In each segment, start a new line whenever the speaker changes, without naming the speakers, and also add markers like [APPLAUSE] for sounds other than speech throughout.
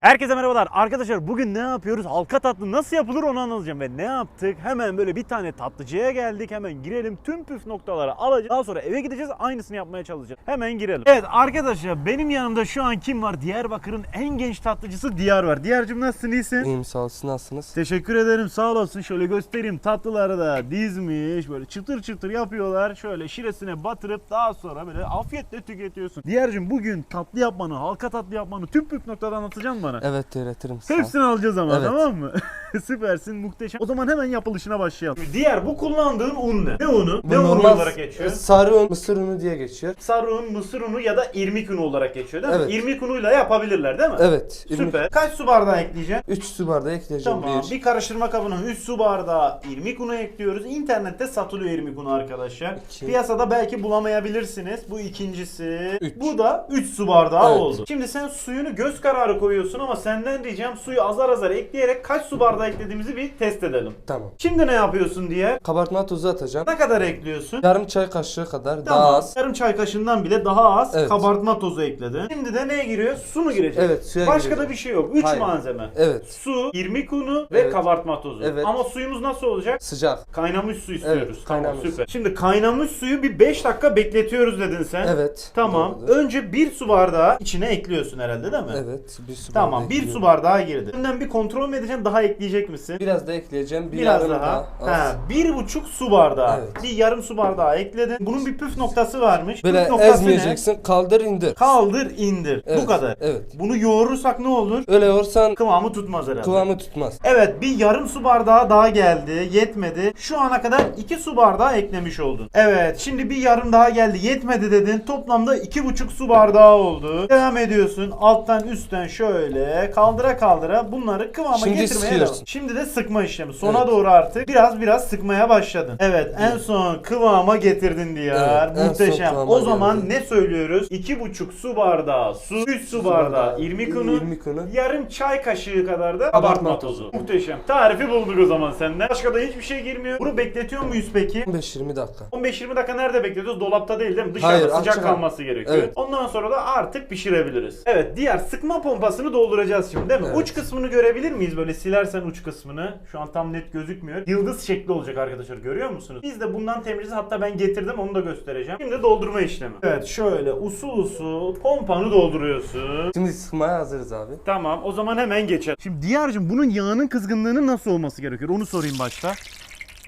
Herkese merhabalar. Arkadaşlar bugün ne yapıyoruz? Halka tatlı nasıl yapılır onu anlatacağım. Ve ne yaptık? Hemen böyle bir tane tatlıcıya geldik. Hemen girelim. Tüm püf noktaları alacağız. Daha sonra eve gideceğiz. Aynısını yapmaya çalışacağız. Hemen girelim. Evet arkadaşlar benim yanımda şu an kim var? Diyarbakır'ın en genç tatlıcısı Diyar var. Diyar'cığım nasılsın? iyisin?
İyiyim sağ olsun nasılsınız?
Teşekkür ederim sağ olasın. Şöyle göstereyim tatlıları da dizmiş böyle çıtır çıtır yapıyorlar. Şöyle şiresine batırıp daha sonra böyle afiyetle tüketiyorsun. Diyar'cığım bugün tatlı yapmanı, halka tatlı yapmanı tüm püf noktadan anlatacaksın bana.
Evet öğretirim sağ ol.
Hepsini alacağız ama
Evet.
tamam mı? [LAUGHS] Süpersin muhteşem. O zaman hemen yapılışına başlayalım. Diğer bu kullandığın un ne? Ne unu?
Bu
ne unu
normal
olarak geçiyor?
Sarı un, mısır unu diye geçiyor.
Sarı un, mısır unu ya da irmik unu olarak geçiyor değil mi?
Evet.
İrmik unuyla yapabilirler değil mi?
Evet.
Süper. Kaç su bardağı ekleyeceksin?
3 su bardağı ekleyeceğim.
Tamam.
Bir.
Bir karıştırma kabına 3 su bardağı irmik unu ekliyoruz. İnternette satılıyor irmik unu arkadaşlar.
İki.
Piyasada belki bulamayabilirsiniz. Bu ikincisi.
Üç.
Bu da 3 su bardağı
Evet.
oldu. Şimdi sen suyunu göz kararı koyuyorsun ama senden ricam suyu azar azar ekleyerek kaç su bardağı eklediğimizi bir test edelim.
Tamam.
Şimdi ne yapıyorsun diye?
Kabartma tozu atacağım.
Ne kadar ekliyorsun?
Yarım çay kaşığı kadar daha az.
Yarım çay kaşığından bile daha az
Evet.
kabartma tozu ekledin. Şimdi de neye giriyor? Su mu girecek?
Evet, suya
Başka
girecek.
da bir şey yok. 3
Hayır.
malzeme.
Evet.
Su, irmik unu ve
Evet.
kabartma tozu.
Evet.
Ama suyumuz nasıl olacak?
Sıcak.
Kaynamış su istiyoruz.
Evet,
tamam,
kaynamış.
süper. Şimdi kaynamış suyu bir 5 dakika bekletiyoruz dedin sen.
Evet.
Tamam.
doğrudur.
Önce bir su bardağı içine ekliyorsun herhalde değil mi?
Evet. Bir su
Tamam.
Bardağı
Bir su bardağı girdi. Önden bir kontrol mü edeceksin? Daha ekleyecek misin?
Biraz da ekleyeceğim. Bir
Biraz
yarım
daha.
az.
Ha, bir buçuk su bardağı.
Evet.
Bir yarım su bardağı ekledin. Bunun bir püf noktası varmış.
Böyle
püf noktası
ezmeyeceksin. Kaldır indir.
ne? Kaldır indir.
Evet,
Bu kadar.
Evet.
Bunu yoğurursak ne olur?
Öyle olursan
Kıvamı tutmaz herhalde.
kıvamı tutmaz.
Evet bir yarım su bardağı daha geldi. Yetmedi. Şu ana kadar 2 su bardağı eklemiş oldun. Evet şimdi bir yarım daha geldi. Yetmedi dedin. Toplamda iki buçuk su bardağı oldu. Devam ediyorsun. Alttan üstten şöyle kaldıra kaldıra bunları kıvama
Şimdi
getirmeye
sıkıyorsun.
devam. Şimdi de sıkma işlemi. Sona
Evet.
doğru artık biraz biraz sıkmaya başladın. Evet en son kıvama getirdin diyar.
Evet,
Muhteşem. O zaman
geldi.
ne söylüyoruz? İki buçuk su bardağı su, 3 su bardağı irmik unu,
irmik unu.
yarım çay kaşığı kadar da
Kabartma
tozu. Muhteşem. Tarifi bulduk o zaman senden. Başka da hiçbir şey girmiyor. Bunu bekletiyor muyuz peki?
15-20 dakika.
15-20 dakika nerede bekletiyoruz? Dolapta değil değil mi? Dışarıda
Hayır,
sıcak kalması gerekiyor.
Evet.
Ondan sonra da artık pişirebiliriz. Evet diğer sıkma pompasını dolduracağız şimdi değil mi?
Evet.
Uç kısmını görebilir miyiz? Böyle silersen uç kısmını. Şu an tam net gözükmüyor. Yıldız şekli olacak arkadaşlar görüyor musunuz? Biz de bundan temizliği hatta ben getirdim onu da göstereceğim. Şimdi doldurma işlemi. Evet şöyle usul usul pompanı dolduruyorsun.
Şimdi sıkmaya hazırız abi.
Tamam o zaman hemen geçelim. Şimdi Diyar'cığım bunun yağının kızgınlığının nasıl olması gerekiyor? Onu sorayım başta.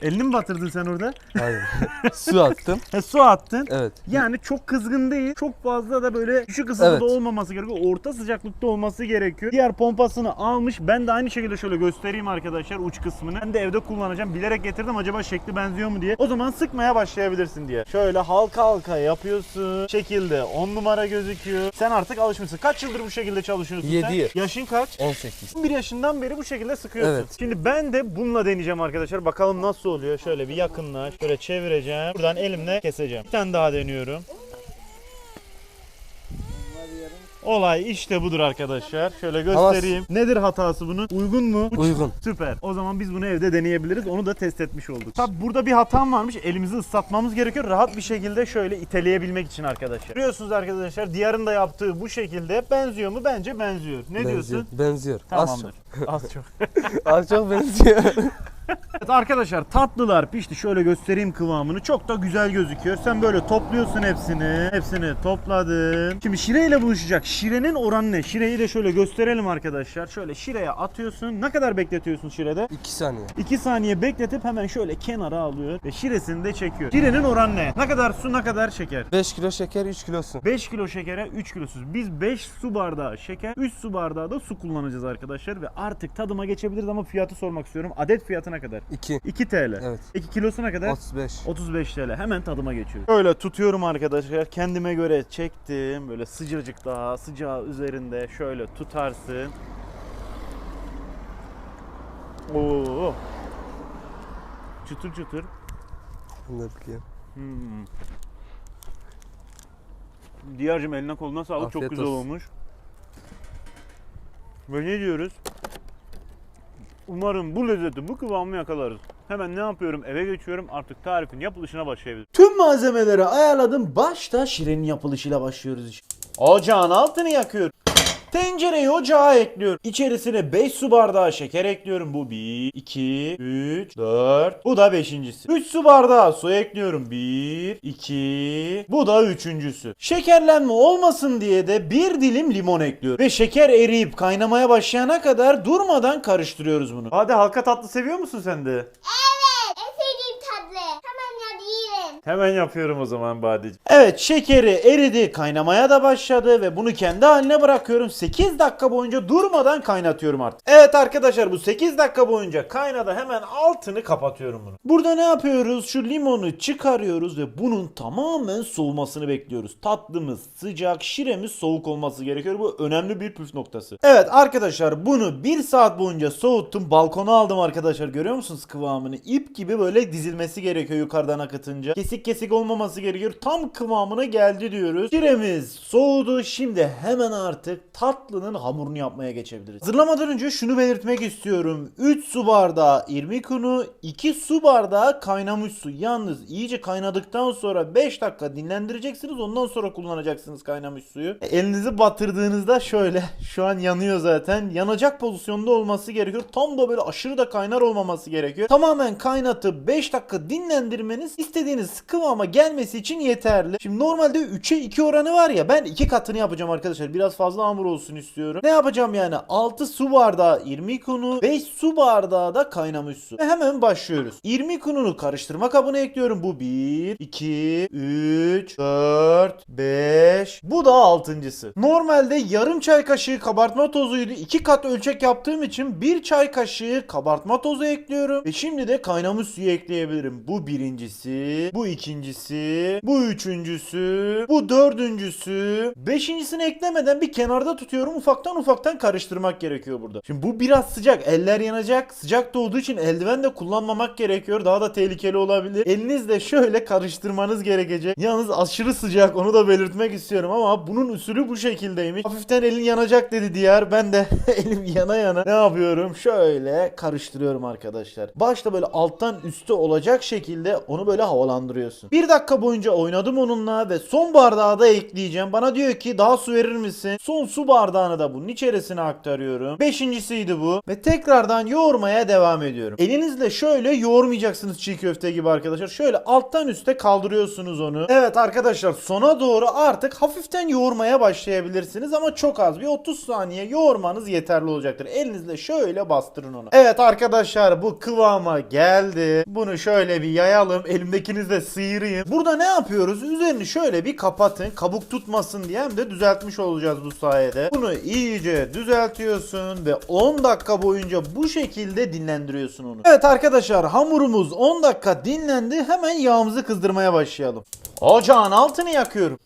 Elini mi batırdın sen orada?
Hayır. [LAUGHS] su attım.
He, su attın.
Evet.
Yani çok kızgın değil. Çok fazla da böyle düşük ısıda
Evet.
da olmaması gerekiyor. Orta sıcaklıkta olması gerekiyor. Diğer pompasını almış. Ben de aynı şekilde şöyle göstereyim arkadaşlar uç kısmını. Ben de evde kullanacağım. Bilerek getirdim acaba şekli benziyor mu diye. O zaman sıkmaya başlayabilirsin diye. Şöyle halka halka yapıyorsun. Şekilde 10 numara gözüküyor. Sen artık alışmışsın. Kaç yıldır bu şekilde çalışıyorsun sen?
Yedi yıl.
Yaşın kaç?
18.
11 yaşından beri bu şekilde sıkıyorsun.
Evet.
Şimdi ben de bununla deneyeceğim arkadaşlar. Bakalım nasıl oluyor. Şöyle bir yakınlaş. Şöyle çevireceğim. Buradan elimle keseceğim. Bir tane daha deniyorum. Olay işte budur arkadaşlar. Şöyle göstereyim. Nedir hatası bunun? Uygun mu?
Uygun.
Süper. O zaman biz bunu evde deneyebiliriz. Onu da test etmiş olduk. Tabi burada bir hatam varmış. Elimizi ıslatmamız gerekiyor. Rahat bir şekilde şöyle iteleyebilmek için arkadaşlar. Görüyorsunuz arkadaşlar. Diyarın da yaptığı bu şekilde benziyor mu? Bence benziyor. Ne
benziyor.
diyorsun?
Benziyor. Az
Tamamdır. Az çok.
Az çok [LAUGHS] benziyor. [LAUGHS]
Evet arkadaşlar tatlılar pişti. Şöyle göstereyim kıvamını. Çok da güzel gözüküyor. Sen böyle topluyorsun hepsini. Hepsini topladın. Şimdi şireyle buluşacak. Şirenin oranı ne? Şireyi de şöyle gösterelim arkadaşlar. Şöyle şireye atıyorsun. Ne kadar bekletiyorsun şirede?
2 saniye.
2 saniye bekletip hemen şöyle kenara alıyor ve şiresini de çekiyor. Şirenin oranı ne? Ne kadar su ne kadar şeker?
5 kilo şeker 3 kilo su.
5 kilo şekere 3 kilo su. Biz 5 su bardağı şeker, 3 su bardağı da su kullanacağız arkadaşlar ve artık tadıma geçebiliriz ama fiyatı sormak istiyorum. Adet fiyatı ne kadar?
2.
2 TL.
Evet.
2 kilosuna kadar?
35.
35 TL. Hemen tadıma geçiyorum. Böyle tutuyorum arkadaşlar. Kendime göre çektim. Böyle sıcacık daha sıcağı üzerinde şöyle tutarsın. Oo. Çıtır çıtır.
Da biliyorum.
Hmm. Diyarcım eline koluna sağlık. Çok
Afiyet
güzel
olsun.
olmuş. Ve ne diyoruz? Umarım bu lezzeti, bu kıvamı yakalarız. Hemen ne yapıyorum? Eve geçiyorum. Artık tarifin yapılışına başlayabiliriz. Tüm malzemeleri ayarladım. Başta şirenin yapılışıyla başlıyoruz. Ocağın altını yakıyorum. Tencereyi ocağa ekliyorum. İçerisine 5 su bardağı şeker ekliyorum. Bu 1, 2, 3, 4. Bu da beşincisi. 3 su bardağı su ekliyorum. 1, 2. Bu da üçüncüsü. Şekerlenme olmasın diye de bir dilim limon ekliyorum. Ve şeker eriyip kaynamaya başlayana kadar durmadan karıştırıyoruz bunu. Hadi halka tatlı seviyor musun sen de?
Evet. En sevdiğim tatlı. Tamam ya yiyelim.
Hemen yapıyorum o zaman Badeciğim. Evet şekeri eridi kaynamaya da başladı ve bunu kendi haline bırakıyorum. 8 dakika boyunca durmadan kaynatıyorum artık. Evet arkadaşlar bu 8 dakika boyunca kaynadı hemen altını kapatıyorum bunu. Burada ne yapıyoruz? Şu limonu çıkarıyoruz ve bunun tamamen soğumasını bekliyoruz. Tatlımız sıcak, şiremiz soğuk olması gerekiyor. Bu önemli bir püf noktası. Evet arkadaşlar bunu 1 saat boyunca soğuttum. Balkona aldım arkadaşlar. Görüyor musunuz kıvamını? İp gibi böyle dizilmesi gerekiyor yukarıdan akıtınca. Kesik kesik olmaması gerekiyor. Tam kıvamına geldi diyoruz. Şiremiz soğudu. Şimdi hemen artık tatlının hamurunu yapmaya geçebiliriz. Hazırlamadan önce şunu belirtmek istiyorum. 3 su bardağı irmik unu, 2 su bardağı kaynamış su. Yalnız iyice kaynadıktan sonra 5 dakika dinlendireceksiniz. Ondan sonra kullanacaksınız kaynamış suyu. E, Elinizi batırdığınızda şöyle şu an yanıyor zaten. Yanacak pozisyonda olması gerekiyor. Tam da böyle aşırı da kaynar olmaması gerekiyor. Tamamen kaynatıp 5 dakika dinlendirmeniz istediğiniz kıvama gelmesi için yeterli. Şimdi normalde 3'e 2 oranı var ya ben 2 katını yapacağım arkadaşlar. Biraz fazla hamur olsun istiyorum. Ne yapacağım yani? 6 su bardağı irmik unu, 5 su bardağı da kaynamış su. Ve hemen başlıyoruz. İrmik ununu karıştırma kabına ekliyorum. Bu 1, 2, 3, 4, 5. Bu da altıncısı. Normalde yarım çay kaşığı kabartma tozuydu. 2 kat ölçek yaptığım için 1 çay kaşığı kabartma tozu ekliyorum. Ve şimdi de kaynamış suyu ekleyebilirim. Bu birincisi, bu ikincisi, bu üçüncüsü, bu dördüncüsü. Beşincisini eklemeden bir kenarda tutuyorum. Ufaktan ufaktan karıştırmak gerekiyor burada. Şimdi bu biraz sıcak. Eller yanacak. Sıcak da olduğu için eldiven de kullanmamak gerekiyor. Daha da tehlikeli olabilir. Elinizle şöyle karıştırmanız gerekecek. Yalnız aşırı sıcak. Onu da belirtmek istiyorum ama bunun usulü bu şekildeymiş. Hafiften elin yanacak dedi diğer. Ben de [LAUGHS] elim yana yana ne yapıyorum? Şöyle karıştırıyorum arkadaşlar. Başta böyle alttan üste olacak şekilde onu böyle havalandırıyorsun. Bir dakika boyunca oynadım onunla ve son bardağı da ekleyeceğim. Bana diyor ki daha su verir misin? Son su bardağını da bunun içerisine aktarıyorum. Beşincisiydi bu. Ve tekrardan yoğurmaya devam ediyorum. Elinizle şöyle yoğurmayacaksınız çiğ köfte gibi arkadaşlar. Şöyle alttan üste kaldırıyorsunuz onu. Evet arkadaşlar sona doğru artık hafiften yoğurmaya başlayabilirsiniz ama çok az. Bir 30 saniye yoğurmanız yeterli olacaktır. Elinizle şöyle bastırın onu. Evet arkadaşlar bu kıvama geldi. Bunu şöyle bir yayalım. Elimdekini de sıyırayım. Burada ne yapıyoruz? Üzerini şöyle bir kapatın. Kabuk tutmasın diye hem de düzeltmiş olacağız bu sayede. Bunu iyice düzeltiyorsun ve 10 dakika boyunca bu şekilde dinlendiriyorsun onu. Evet arkadaşlar hamurumuz 10 dakika dinlendi. Hemen yağımızı kızdırmaya başlayalım. Ocağın altını yakıyorum.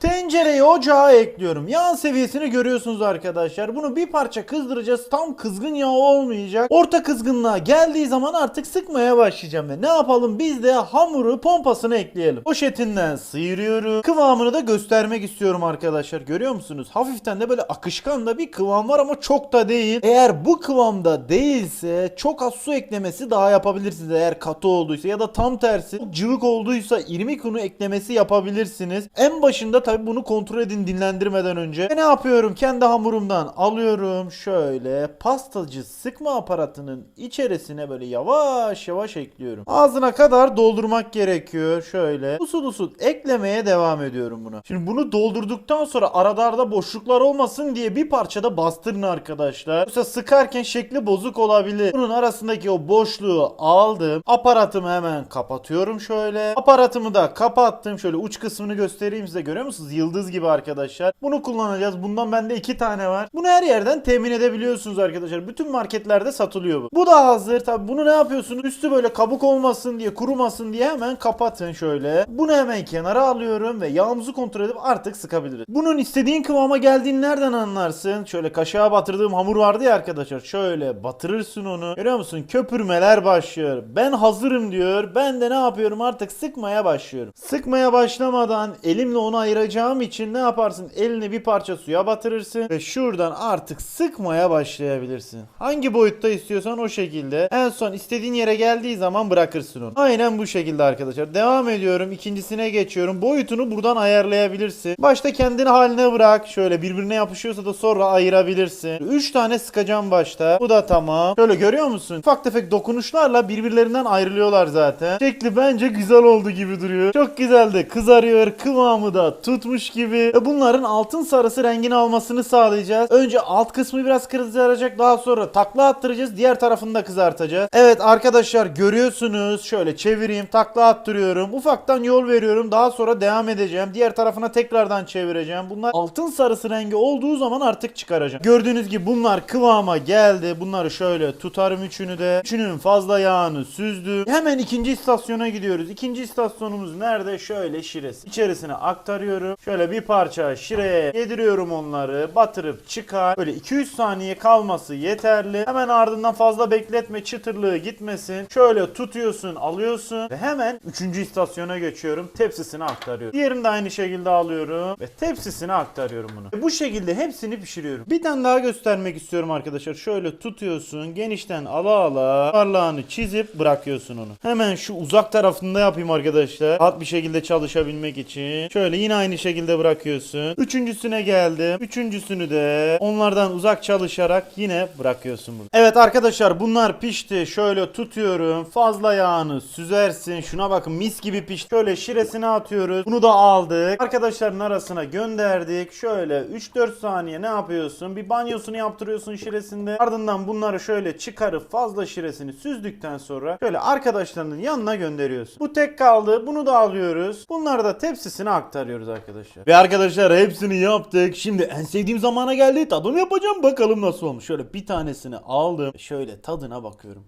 Tencereyi ocağa ekliyorum. Yağ seviyesini görüyorsunuz arkadaşlar. Bunu bir parça kızdıracağız. Tam kızgın yağ olmayacak. Orta kızgınlığa geldiği zaman artık sıkmaya başlayacağım. Ve ne yapalım? Biz de hamuru pompasına ekleyelim. Poşetinden sıyırıyorum. Kıvamını da göstermek istiyorum arkadaşlar. Görüyor musunuz? Hafiften de böyle akışkan da bir kıvam var ama çok da değil. Eğer bu kıvamda değilse çok az su eklemesi daha yapabilirsiniz. Eğer katı olduysa ya da tam tersi cıvık olduysa irmik unu eklemesi yapabilirsiniz. En başında tabi bunu kontrol edin dinlendirmeden önce. Ve ne yapıyorum? Kendi hamurumdan alıyorum. Şöyle pastacı sıkma aparatının içerisine böyle yavaş yavaş ekliyorum. Ağzına kadar doldurmak gerekiyor. Şöyle usul usul eklemeye devam ediyorum buna. Şimdi bunu doldurduktan sonra arada boşluklar olmasın diye bir parçada bastırın arkadaşlar. Yoksa sıkarken şekli bozuk olabilir. Bunun arasındaki o boşluğu aldım. Aparatımı hemen kapatıyorum şöyle. Aparatımı da kapattım. Şöyle uç kısmını göstereyim size. Görüyor musunuz? Yıldız gibi arkadaşlar. Bunu kullanacağız. Bundan bende iki tane var. Bunu her yerden temin edebiliyorsunuz arkadaşlar. Bütün marketlerde satılıyor bu. Bu da hazır. Tabi bunu ne yapıyorsunuz? Üstü böyle kabuk olmasın diye, kurumasın diye hemen kapatın şöyle. Bunu hemen kenara alıyorum ve yağımızı kontrol edip artık sıkabiliriz. Bunun istediğin kıvama geldiğini nereden anlarsın? Şöyle kaşığa batırdığım hamur vardı ya arkadaşlar. Şöyle batırırsın onu. Görüyor musun? Köpürmeler başlıyor. Ben hazırım diyor. Ben de ne yapıyorum? Artık sıkmaya başlıyorum. Sıkmaya başlamadan elimle onu ayıracağım sıkacağım için ne yaparsın? Elini bir parça suya batırırsın ve şuradan artık sıkmaya başlayabilirsin. Hangi boyutta istiyorsan o şekilde. En son istediğin yere geldiği zaman bırakırsın onu. Aynen bu şekilde arkadaşlar. Devam ediyorum. İkincisine geçiyorum. Boyutunu buradan ayarlayabilirsin. Başta kendini haline bırak. Şöyle birbirine yapışıyorsa da sonra ayırabilirsin. 3 tane sıkacağım başta. Bu da tamam. Şöyle görüyor musun? Ufak tefek dokunuşlarla birbirlerinden ayrılıyorlar zaten. Şekli bence güzel oldu gibi duruyor. Çok güzeldi. Kızarıyor. Kıvamı da tutmuş gibi. Ve bunların altın sarısı rengini almasını sağlayacağız. Önce alt kısmı biraz kızaracak. Daha sonra takla attıracağız. Diğer tarafını da kızartacağız. Evet arkadaşlar görüyorsunuz. Şöyle çevireyim. Takla attırıyorum. Ufaktan yol veriyorum. Daha sonra devam edeceğim. Diğer tarafına tekrardan çevireceğim. Bunlar altın sarısı rengi olduğu zaman artık çıkaracağım. Gördüğünüz gibi bunlar kıvama geldi. Bunları şöyle tutarım üçünü de. Üçünün fazla yağını süzdüm. Hemen ikinci istasyona gidiyoruz. İkinci istasyonumuz nerede? Şöyle şiresi. İçerisine aktarıyorum. Şöyle bir parça şireye yediriyorum onları. Batırıp çıkar. Böyle 2-3 saniye kalması yeterli. Hemen ardından fazla bekletme çıtırlığı gitmesin. Şöyle tutuyorsun alıyorsun ve hemen 3. istasyona geçiyorum. Tepsisine aktarıyorum. Diğerini de aynı şekilde alıyorum ve tepsisine aktarıyorum bunu. Ve bu şekilde hepsini pişiriyorum. Bir tane daha göstermek istiyorum arkadaşlar. Şöyle tutuyorsun. Genişten ala ala parlağını çizip bırakıyorsun onu. Hemen şu uzak tarafında yapayım arkadaşlar. Rahat bir şekilde çalışabilmek için. Şöyle yine aynı şekilde bırakıyorsun. Üçüncüsüne geldim. Üçüncüsünü de onlardan uzak çalışarak yine bırakıyorsun burada. Evet arkadaşlar bunlar pişti. Şöyle tutuyorum. Fazla yağını süzersin. Şuna bakın mis gibi pişti. Şöyle şiresine atıyoruz. Bunu da aldık. Arkadaşların arasına gönderdik. Şöyle 3-4 saniye ne yapıyorsun? Bir banyosunu yaptırıyorsun şiresinde. Ardından bunları şöyle çıkarıp fazla şiresini süzdükten sonra şöyle arkadaşlarının yanına gönderiyorsun. Bu tek kaldı. Bunu da alıyoruz. Bunları da tepsisine aktarıyoruz arkadaşlar. Ve arkadaşlar hepsini yaptık. Şimdi en sevdiğim zamana geldi. Tadım yapacağım. Bakalım nasıl olmuş. Şöyle bir tanesini aldım. Şöyle tadına bakıyorum.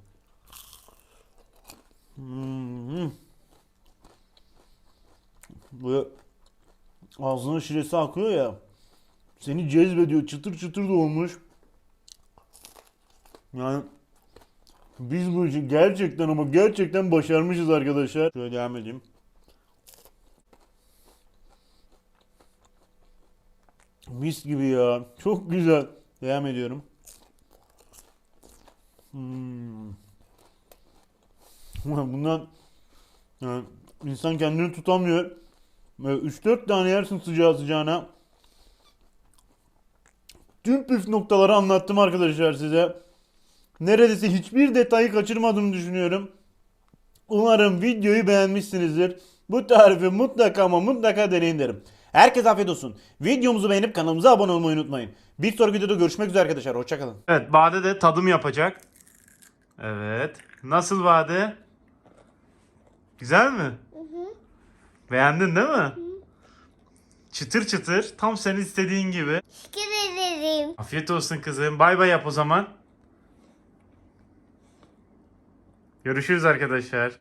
Hmm. Bu ağzına şiresi akıyor ya. Seni cezbediyor. Çıtır çıtır da. Yani biz bu işi gerçekten ama gerçekten başarmışız arkadaşlar. Şöyle devam edeyim. Mis gibi ya. Çok güzel. Devam ediyorum. Hmm. Bundan yani insan kendini tutamıyor. Böyle 3-4 tane yersin sıcağı sıcağına. Tüm püf noktaları anlattım arkadaşlar size. Neredeyse hiçbir detayı kaçırmadığımı düşünüyorum. Umarım videoyu beğenmişsinizdir. Bu tarifi mutlaka ama mutlaka deneyin derim. Herkese afiyet olsun. Videomuzu beğenip kanalımıza abone olmayı unutmayın. Bir sonraki videoda görüşmek üzere arkadaşlar. Hoşçakalın. Evet Bade de tadım yapacak. Evet. Nasıl Bade? Güzel mi? Beğendin değil mi? Çıtır çıtır. Tam senin istediğin gibi.
Teşekkür ederim.
Afiyet olsun kızım. Bay bay yap o zaman. Görüşürüz arkadaşlar.